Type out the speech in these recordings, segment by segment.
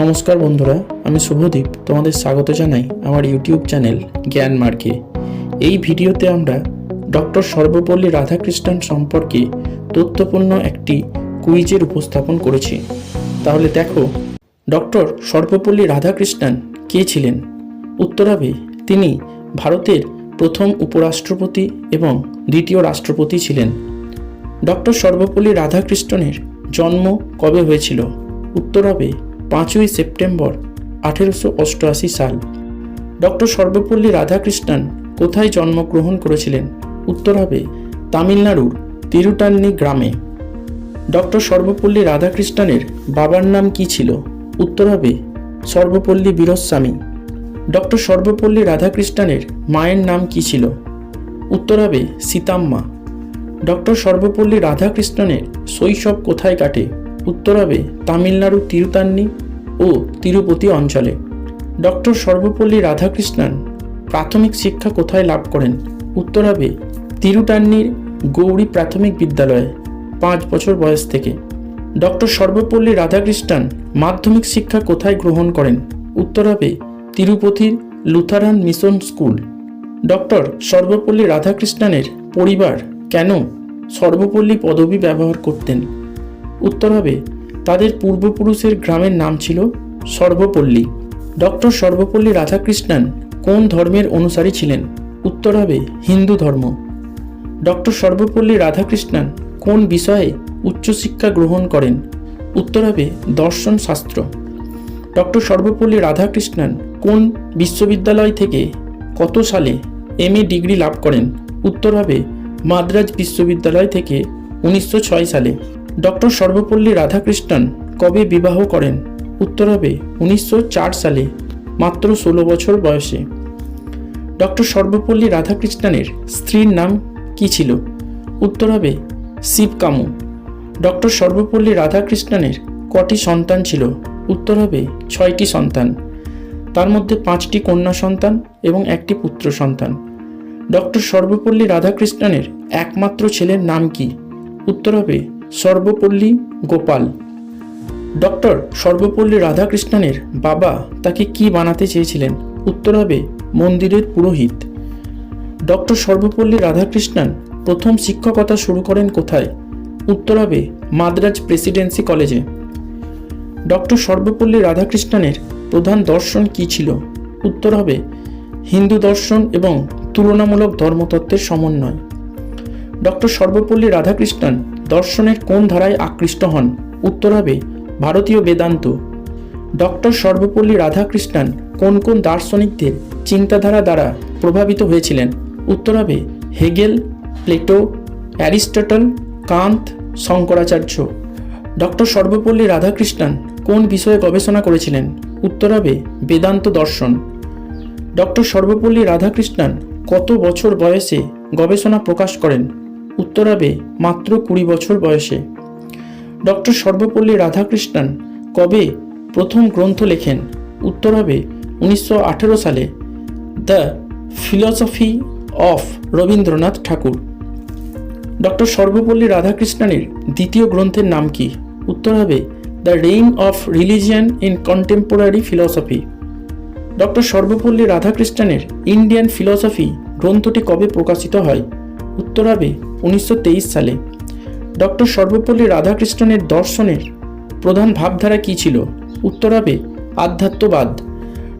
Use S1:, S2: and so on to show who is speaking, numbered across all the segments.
S1: নমস্কার বন্ধুরা, আমি শুভদীপ তোমাদের স্বাগত জানাই আমার ইউটিউব চ্যানেল জ্ঞান মার্গে। এই ভিডিওতে আমরা ডক্টর সর্বপল্লী রাধাকৃষ্ণন সম্পর্কে তথ্যপূর্ণ একটি কুইজের উপস্থাপন করেছি। তাহলে দেখো, ডক্টর সর্বপল্লী রাধাকৃষ্ণন কে ছিলেন? উত্তর হবে, তিনি ভারতের প্রথম উপরাষ্ট্রপতি এবং দ্বিতীয় রাষ্ট্রপতি ছিলেন। ডক্টর সর্বপল্লী রাধাকৃষ্ণনের জন্ম কবে হয়েছিল? উত্তর হবে পাঁচই সেপ্টেম্বর আঠেরোশো অষ্টআশি সাল। ডক্টর সর্বপল্লী রাধাকৃষ্ণন কোথায় জন্মগ্রহণ করেছিলেন? উত্তর হবে তামিলনাড়ুর তিরুটান্নি গ্রামে। ডক্টর সর্বপল্লী রাধাকৃষ্ণনের বাবার নাম কি ছিল? উত্তর হবে সর্বপল্লী বীরস্বামী। ডক্টর সর্বপল্লী রাধাকৃষ্ণনের মায়ের নাম কি ছিল? উত্তর হবে সীতাম্মা। ডক্টর সর্বপল্লী রাধাকৃষ্ণনের শৈশব কোথায় কাটে? উত্তর হবে তামিলনাড়ু তিরুতান্নি ও তিরুপতি অঞ্চলে। ডক্টর সর্বপল্লী রাধাকৃষ্ণন প্রাথমিক শিক্ষা কোথায় লাভ করেন? উত্তর হবে তিরুটান্নির গৌরী প্রাথমিক বিদ্যালয়ে, পাঁচ বছর বয়স থেকে। ডক্টর সর্বপল্লী রাধাকৃষ্ণন মাধ্যমিক শিক্ষা কোথায় গ্রহণ করেন? উত্তর হবে তিরুপতির Lutheran mission school. Doctor Sarvepalli রাধাকৃষ্ণনের পরিবার কেন সর্বপল্লী পদবি ব্যবহার করতেন? উত্তর হবে তাদের পূর্বপুরুষের গ্রামের নাম ছিল সর্বপল্লী। ডক্টর সর্বপল্লী রাধাকৃষ্ণন কোন ধর্মের অনুসারী ছিলেন? উত্তর হবে হিন্দু ধর্ম। ডক্টর সর্বপল্লী রাধাকৃষ্ণন কোন বিষয়ে উচ্চশিক্ষা গ্রহণ করেন? উত্তর হবে দর্শন শাস্ত্র। ডক্টর সর্বপল্লী রাধাকৃষ্ণন কোন বিশ্ববিদ্যালয় থেকে কত সালে এম ডিগ্রি লাভ করেন? উত্তর হবে মাদ্রাজ বিশ্ববিদ্যালয় থেকে উনিশশো ছয় সালে। ডক্টর সর্বপল্লী রাধাকৃষ্ণন কবে বিবাহ করেন? উত্তর হবে উনিশশো চার সালে, মাত্র ষোলো বছর বয়সে। ডক্টর সর্বপল্লী রাধাকৃষ্ণনের স্ত্রীর নাম কি ছিল? উত্তর হবে শিবকামু। ডক্টর সর্বপল্লী রাধাকৃষ্ণনের কটি সন্তান ছিল? উত্তর হবে ছয়টি সন্তান। তার মধ্যে পাঁচটি কন্যা সন্তান এবং একটি পুত্র সন্তান। ডক্টর সর্বপল্লী রাধাকৃষ্ণনের একমাত্র ছেলের নাম কি? উত্তর হবে সর্বপল্লী গোপাল। ডক্টর সর্বপল্লী রাধাকৃষ্ণনের বাবা তাকে কি বানাতে চেয়েছিলেন? উত্তর হবে, মন্দিরের পুরোহিত। ডক্টর সর্বপল্লী রাধাকৃষ্ণন প্রথম শিক্ষকতা শুরু করেন কোথায়? উত্তর হবে, মাদ্রাজ প্রেসিডেন্সি কলেজে। ডক্টর সর্বপল্লী রাধাকৃষ্ণনের প্রধান দর্শন কি ছিল? উত্তর হবে, হিন্দু দর্শন এবং তুলনামূলক ধর্মতত্ত্বের সমন্বয়। ডক্টর সর্বপল্লী রাধাকৃষ্ণন দর্শনের কোন ধারায় আকৃষ্ট হন? উত্তর হবে, ভারতীয় বেদান্ত। ডক্টর সর্বপল্লী রাধাকৃষ্ণন কোন কোন দার্শনিকদের চিন্তাধারা দ্বারা প্রভাবিত হয়েছিলেন? উত্তর হবে, Hegel, Plato, Aristotle Kant Shankaracharya. Doctor Sarvepalli Radhakrishnan কোন বিষয়ে গবেষণা করেছিলেন? উত্তর হবে, বেদান্ত দর্শন। ডক্টর সর্বপল্লী রাধাকৃষ্ণন কত বছর বয়সে গবেষণা প্রকাশ করেন? উত্তর হবে মাত্র কুড়ি বছর বয়সে। ডক্টর সর্বপল্লী রাধাকৃষ্ণন কবে প্রথম গ্রন্থ লেখেন? উত্তর হবে উনিশশো আঠেরো সালে। The philosophy of Rabindranath Tagore. Doctor Sarvepalli রাধাকৃষ্ণনের দ্বিতীয় গ্রন্থের নাম কি? উত্তর হবে the reign of religion in contemporary philosophy. Doctor Sarvepalli রাধাকৃষ্ণনের Indian philosophy গ্রন্থটি কবে প্রকাশিত হয়? উত্তর হবে উনিশশো তেইশ সালে। ডক্টর সর্বপল্লী রাধাকৃষ্ণনের দর্শনের প্রধান ভাবধারা কী ছিল? উত্তর হবে, আধ্যাত্মবাদ।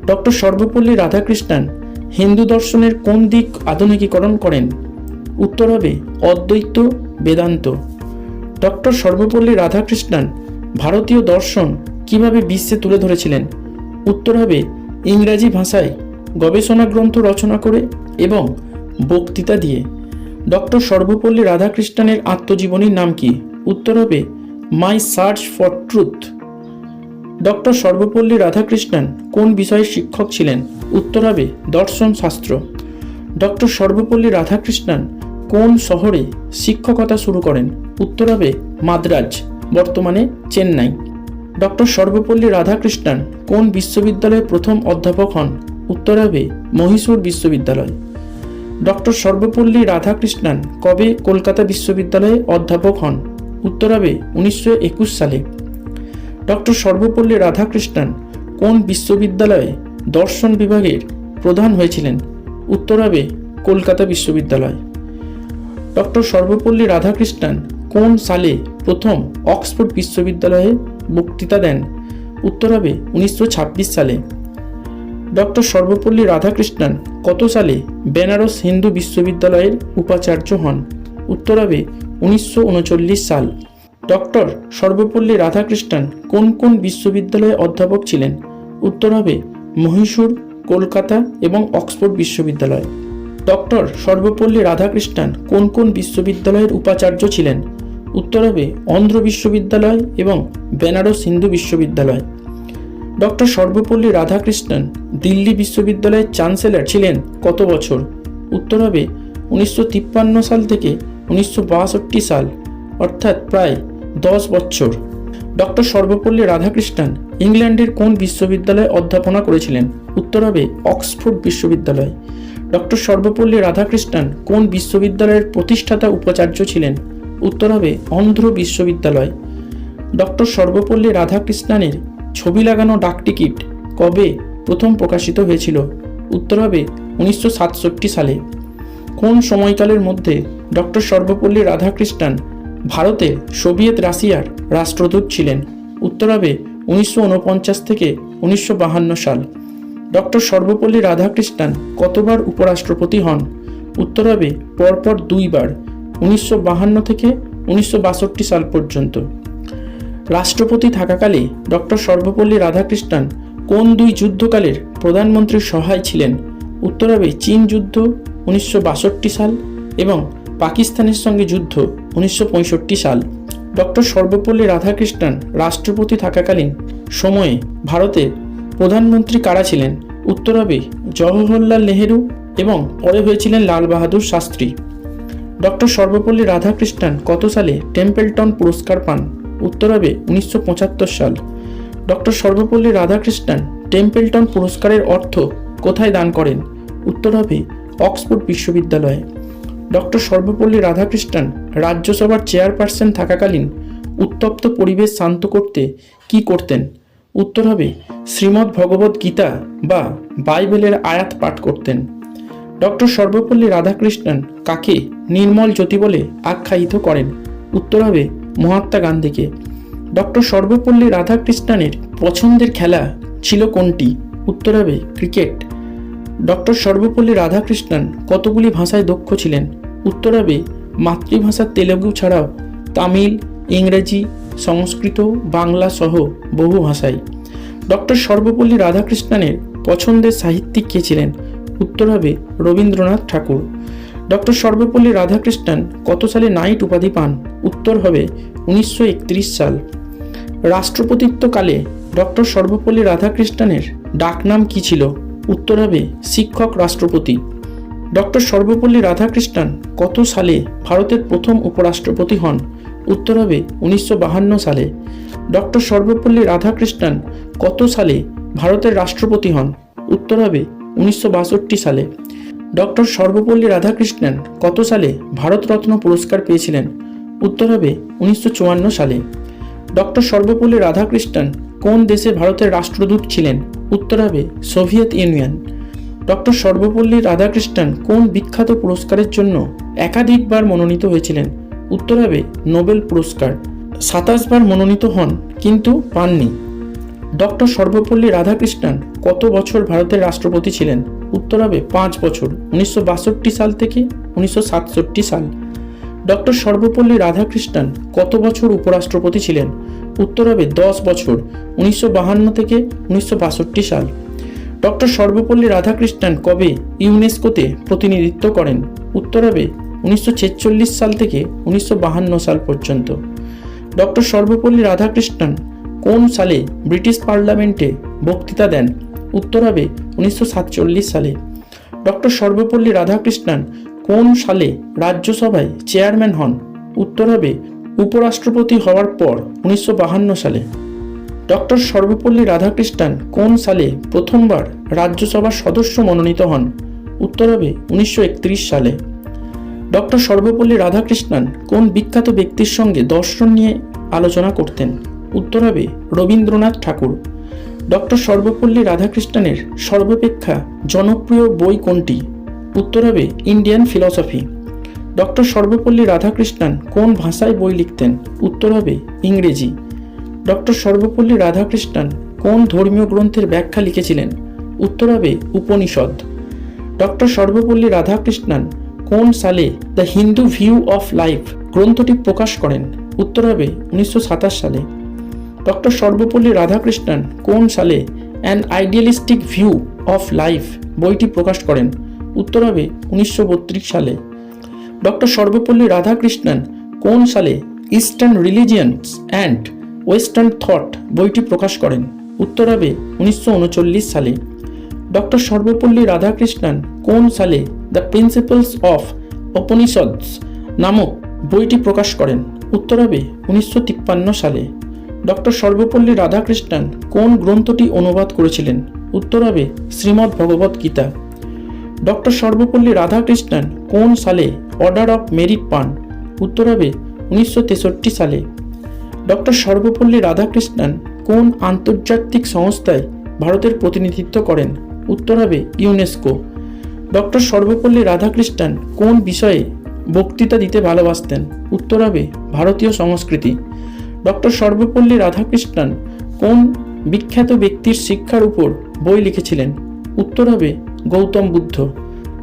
S1: ডক্টর সর্বপল্লী রাধাকৃষ্ণন হিন্দু দর্শনের কোন দিক আধুনিকীকরণ করেন? উত্তর হবে, অদ্বৈত বেদান্ত। ডক্টর সর্বপল্লী রাধাকৃষ্ণন ভারতীয় দর্শন কীভাবে বিশ্বে তুলে ধরেছিলেন? উত্তর হবে, ইংরাজি ভাষায় গবেষণা গ্রন্থ রচনা করে এবং বক্তৃতা দিয়ে। ডক্টর সর্বপল্লী রাধাকৃষ্ণনের আত্মজীবনীর নাম কি? উত্তর হবে, my search for truth doctor Sarvepalli Radhakrishnan কোন বিষয়ের শিক্ষক ছিলেন? উত্তর হবে, দর্শন শাস্ত্র ডক্টর সর্বপল্লী রাধাকৃষ্ণন কোন শহরে শিক্ষকতা শুরু করেন? উত্তর হবে, মাদ্রাজ বর্তমানে চেন্নাই। ডক্টর সর্বপল্লী রাধাকৃষ্ণন কোন বিশ্ববিদ্যালয়ে প্রথম অধ্যাপক হন? উত্তর হবে, মহীশূর বিশ্ববিদ্যালয় ডক্টর সর্বপল্লী রাধাকৃষ্ণন কবে কলকাতা বিশ্ববিদ্যালয়ে অধ্যাপক হন? উত্তর হবে উনিশশো একুশ সালে। ডক্টর সর্বপল্লী রাধাকৃষ্ণন কোন বিশ্ববিদ্যালয়ে দর্শন বিভাগের প্রধান হয়েছিলেন? উত্তর হবে কলকাতা বিশ্ববিদ্যালয়। ডক্টর সর্বপল্লী রাধাকৃষ্ণন কোন সালে প্রথম অক্সফোর্ড বিশ্ববিদ্যালয়ে বক্তৃতা দেন? উত্তর হবে উনিশশো ছাব্বিশ সালে। ডক্টর সর্বপল্লী রাধাকৃষ্ণন কত সালে বেনারস হিন্দু বিশ্ববিদ্যালয়ের উপাচার্য হন? উত্তর হবে উনিশশো উনচল্লিশ সাল। ডক্টর সর্বপল্লী রাধাকৃষ্ণন কোন কোন বিশ্ববিদ্যালয়ে অধ্যাপক ছিলেন? উত্তর হবে মহীশূর, কলকাতা এবং অক্সফোর্ড বিশ্ববিদ্যালয়। ডক্টর সর্বপল্লী রাধাকৃষ্ণন কোন কোন বিশ্ববিদ্যালয়ের উপাচার্য ছিলেন? উত্তর হবে অন্ধ্র বিশ্ববিদ্যালয় এবং বেনারস হিন্দু বিশ্ববিদ্যালয়। ডক্টর সর্বপল্লী রাধাকৃষ্ণন দিল্লি বিশ্ববিদ্যালয়ের চ্যান্সেলর ছিলেন কত বছর? উত্তর হবে উনিশশো তিপ্পান্ন সাল থেকে উনিশশো বাষট্টি সাল, অর্থাৎ প্রায় দশ বছর। ডক্টর সর্বপল্লী রাধাকৃষ্ণন ইংল্যান্ডের কোন বিশ্ববিদ্যালয়ে অধ্যাপনা করেছিলেন? উত্তর হবে অক্সফোর্ড বিশ্ববিদ্যালয়। ডক্টর সর্বপল্লী রাধাকৃষ্ণন কোন বিশ্ববিদ্যালয়ের প্রতিষ্ঠাতা উপাচার্য ছিলেন? উত্তর হবে অন্ধ্র বিশ্ববিদ্যালয়। ডক্টর সর্বপল্লী রাধাকৃষ্ণনের ছবি লাগানো ডাকটিকিট কবে প্রথম প্রকাশিত হয়েছিল? উত্তর হবে উনিশশো সাতষট্টি সালে। কোন সময়কালের মধ্যে ডক্টর সর্বপল্লী রাধাকৃষ্ণন ভারতে সোভিয়েত রাশিয়ার রাষ্ট্রদূত ছিলেন? উত্তর হবে উনিশশো উনপঞ্চাশ থেকে উনিশশো সাল। ডক্টর সর্বপল্লী রাধাকৃষ্ণন কতবার উপরাষ্ট্রপতি হন? উত্তর হবে পরপর দুইবার, উনিশশো থেকে উনিশশো বাষট্টি সাল পর্যন্ত। রাষ্ট্রপতি থাকাকালে ডক্টর সর্বপল্লী রাধাকৃষ্ণন কোন দুই যুদ্ধকালের প্রধানমন্ত্রীর সহায় ছিলেন? উত্তর হবে চীন যুদ্ধ উনিশশো বাষট্টি সাল এবং পাকিস্তানের সঙ্গে যুদ্ধ উনিশশো পঁয়ষট্টি সাল। ডক্টর সর্বপল্লী রাধাকৃষ্ণন রাষ্ট্রপতি থাকাকালীন সময়ে ভারতের প্রধানমন্ত্রী কারা ছিলেন? উত্তর হবে জওহরলাল নেহেরু এবং পরে হয়েছিলেন লাল বাহাদুর শাস্ত্রী। ডক্টর সর্বপল্লী রাধাকৃষ্ণন কত সালে টেম্পেলটন পুরস্কার পান? উত্তর হবে উনিশশো পঁচাত্তর সাল। ডক্টর সর্বপল্লী রাধাকৃষ্ণন টেম্পেলটন পুরস্কারের অর্থ কোথায় দান করেন? উত্তর হবে অক্সফোর্ড বিশ্ববিদ্যালয়ে। ডক্টর সর্বপল্লী রাধাকৃষ্ণন রাজ্যসভার চেয়ারপারসন থাকাকালীন উত্তপ্ত পরিবেশ শান্ত করতে কি করতেন? উত্তর হবে শ্রীমদ্ ভগবদ্ গীতা বা বাইবেলের আয়াত পাঠ করতেন। ডক্টর সর্বপল্লী রাধাকৃষ্ণন কাকে নির্মল জ্যোতি বলে আখ্যায়িত করেন? উত্তর হবে মহাত্মা গান্ধীকে। ডক্টর সর্বপল্লী রাধাকৃষ্ণানের পছন্দের খেলা ছিল কোনটি? উত্তর হবে ক্রিকেট। ডক্টর সর্বপল্লী রাধাকৃষ্ণন কতগুলি ভাষায় দক্ষ ছিলেন? উত্তর হবে মাতৃভাষা তেলেগু ছাড়াও তামিল, ইংরেজি, সংস্কৃত, বাংলা সহ বহু ভাষায়। ডক্টর সর্বপল্লী রাধাকৃষ্ণনের পছন্দের সাহিত্যিক কে ছিলেন? উত্তর হবে রবীন্দ্রনাথ ঠাকুর। ডক্টর সর্বপল্লী রাধাকৃষ্ণন কত সালে নাইট উপাধি পান? উত্তর হবে উনিশশো একত্রিশ সাল। রাষ্ট্রপতিত্বকালে ডক্টর সর্বপল্লী রাধাকৃষ্ণনের ডাকনাম কি ছিল? উত্তর হবে শিক্ষক রাষ্ট্রপতি। ডক্টর সর্বপল্লী রাধাকৃষ্ণন কত সালে ভারতের প্রথম উপরাষ্ট্রপতি হন? উত্তর হবে উনিশশো সালে। ডক্টর সর্বপল্লী রাধাকৃষ্ণন কত সালে ভারতের রাষ্ট্রপতি হন? উত্তর হবে উনিশশো বাষট্টি সালে। ডক্টর সর্বপল্লী রাধাকৃষ্ণন কত সালে ভারতরত্ন পুরস্কার পেয়েছিলেন? উত্তর হবে উনিশশো চুয়ান্ন সালে। ডক্টর সর্বপল্লী রাধাকৃষ্ণন কোন দেশে ভারতের রাষ্ট্রদূত ছিলেন? উত্তর হবে Soviet Union. Doctor Sarvepalli Radhakrishnan কোন বিখ্যাত পুরস্কারের জন্য একাধিকবার মনোনীত হয়েছিলেন? উত্তর হবে নোবেল পুরস্কার। সাতাশ বার মনোনীত হন, কিন্তু পাননি। ডক্টর সর্বপল্লী রাধাকৃষ্ণন কত বছর ভারতের রাষ্ট্রপতি ছিলেন? উত্তর হবে পাঁচ বছর, উনিশশো বাষট্টি সাল থেকে উনিশশো সাতষট্টি সাল। ডক্টর সর্বপল্লী রাধাকৃষ্ণন কত বছর উপরাষ্ট্রপতি ছিলেন? উত্তর হবে দশ বছর, উনিশশো থেকে উনিশশো বাষট্টি সাল। ডক্টর সর্বপল্লী রাধাকৃষ্ণন কবে ইউনেস্কোতে প্রতিনিধিত্ব করেন? উত্তর হবে উনিশশো ছেচল্লিশ সাল থেকে উনিশশো সাল পর্যন্ত। ডক্টর সর্বপল্লী রাধাকৃষ্ণন কোন সালে ব্রিটিশ পার্লামেন্টে বক্তৃতা দেন? উত্তর হবে উনিশশো সাতচল্লিশ সালে। ডক্টর সর্বপল্লী রাধাকৃষ্ণন কোন সালে রাজ্যসভায় চেয়ারম্যান হন? উত্তর হবে উপরাষ্ট্রপতি হওয়ার পর উনিশশো সালে। ডক্টর সর্বপল্লী রাধাকৃষ্ণন কোন সালে প্রথমবার রাজ্যসভার সদস্য মনোনীত হন? উত্তর হবে উনিশশো একত্রিশ সালে। ডক্টর সর্বপল্লী রাধাকৃষ্ণন কোন বিখ্যাত ব্যক্তির সঙ্গে দর্শন নিয়ে আলোচনা করতেন? উত্তর হবে রবীন্দ্রনাথ ঠাকুর। ডক্টর সর্বপল্লী রাধাকৃষ্ণনের সর্বাপেক্ষা জনপ্রিয় বই কোনটি? উত্তর হবে Indian philosophy. Doctor Sarvepalli Radhakrishnan কোন ভাষায় বই লিখতেন? উত্তর হবে ইংরেজি। ডক্টর সর্বপল্লী রাধাকৃষ্ণন কোন ধর্মীয় গ্রন্থের ব্যাখ্যা লিখেছিলেন? উত্তর হবে উপনিষদ। ডক্টর সর্বপল্লী রাধাকৃষ্ণন কোন সালে the Hindu view of life গ্রন্থটি প্রকাশ করেন? উত্তর হবে উনিশশো সাতাশ সালে। ডক্টর সর্বপল্লী রাধাকৃষ্ণন কোন সালে an idealistic view of life বইটি প্রকাশ করেন? উত্তর হবে উনিশশো বত্রিশ সালে। ডক্টর সর্বপল্লী রাধাকৃষ্ণন কোন সালে Eastern religions and Western thought বইটি প্রকাশ করেন? উত্তর হবে উনিশশো উনচল্লিশ সালে। ডক্টর সর্বপল্লী রাধাকৃষ্ণন কোন সালে দ্য প্রিন্সিপালস অফ উপনিষদস নামক বইটি প্রকাশ করেন? উত্তর হবে উনিশশো তিপ্পান্ন সালে। ডক্টর সর্বপল্লী রাধাকৃষ্ণন কোন গ্রন্থটি অনুবাদ করেছিলেন? উত্তর হবে শ্রীমদ্ ভগবত গীতা। ডক্টর সর্বপল্লী রাধাকৃষ্ণন কোন সালে অর্ডার অফ মেরিট পান? উত্তর হবে উনিশশো তেষট্টি সালে। ডক্টর সর্বপল্লী রাধাকৃষ্ণন কোন আন্তর্জাতিক সংস্থায় ভারতের প্রতিনিধিত্ব করেন? উত্তর হবে ইউনেস্কো। ডক্টর সর্বপল্লী রাধাকৃষ্ণন কোন বিষয়ে বক্তৃতা দিতে ভালোবাসতেন? উত্তর হবে ভারতীয় সংস্কৃতি। ডক্টর সর্বপল্লী রাধাকৃষ্ণন কোন বিখ্যাত ব্যক্তির শিক্ষার উপর বই লিখেছিলেন? উত্তর হবে গৌতম বুদ্ধ।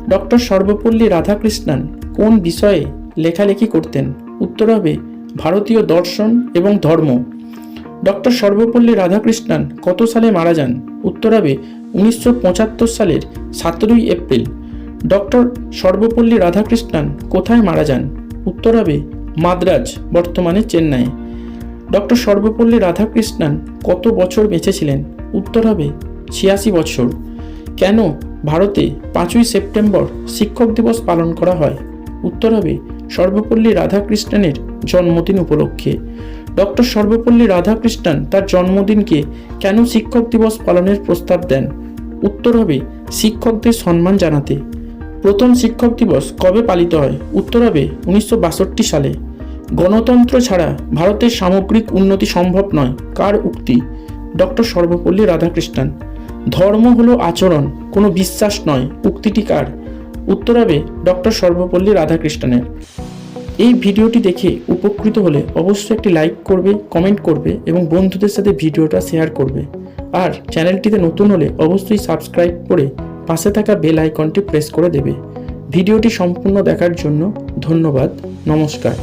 S1: ডক্টর সর্বপল্লী রাধাকৃষ্ণন কোন বিষয়ে লেখালেখি করতেন? উত্তর হবে ভারতীয় দর্শন এবং ধর্ম। ডক্টর সর্বপল্লী রাধাকৃষ্ণন কত সালে মারা যান? উত্তর হবে উনিশশো পঁচাত্তর সালের সতেরোই এপ্রিল। ডক্টর সর্বপল্লী রাধাকৃষ্ণন কোথায় মারা যান? উত্তর হবে মাদ্রাজ, বর্তমানে চেন্নাই। ডক্টর সর্বপল্লী রাধাকৃষ্ণন কত বছর বেঁচেছিলেন? উত্তর হবে, ছিয়াশি বছর। কেন ভারতে পাঁচই সেপ্টেম্বর শিক্ষক দিবস পালন করা হয়? উত্তর হবে, সর্বপল্লী রাধাকৃষ্ণনের জন্মদিন উপলক্ষে। ডক্টর সর্বপল্লী রাধাকৃষ্ণন তার জন্মদিনকে কেন শিক্ষক দিবস পালনের প্রস্তাব দেন? উত্তর হবে, শিক্ষকদের সম্মান জানাতে। প্রথম শিক্ষক দিবস কবে পালিত হয়? উত্তর হবে, উনিশশো বাষট্টি সালে। গণতন্ত্র ছাড়া ভারতের সামগ্রিক উন্নতি সম্ভব নয়। কার উক্তি? ডক্টর সর্বপল্লী রাধাকৃষ্ণন। ধর্ম হলো আচরণ, কোনো বিশ্বাস নয়। উক্তিটি কার? উত্তর হবে ডক্টর সর্বপল্লী রাধাকৃষ্ণনের। এই ভিডিওটি দেখে উপকৃত হলে অবশ্যই একটি লাইক করবে, কমেন্ট করবে এবং বন্ধুদের সাথে ভিডিওটা শেয়ার করবে। আর চ্যানেলটিতে নতুন হলে অবশ্যই সাবস্ক্রাইব করে পাশে থাকা বেল আইকনটি প্রেস করে দেবে। ভিডিওটি সম্পূর্ণ দেখার জন্য ধন্যবাদ। নমস্কার।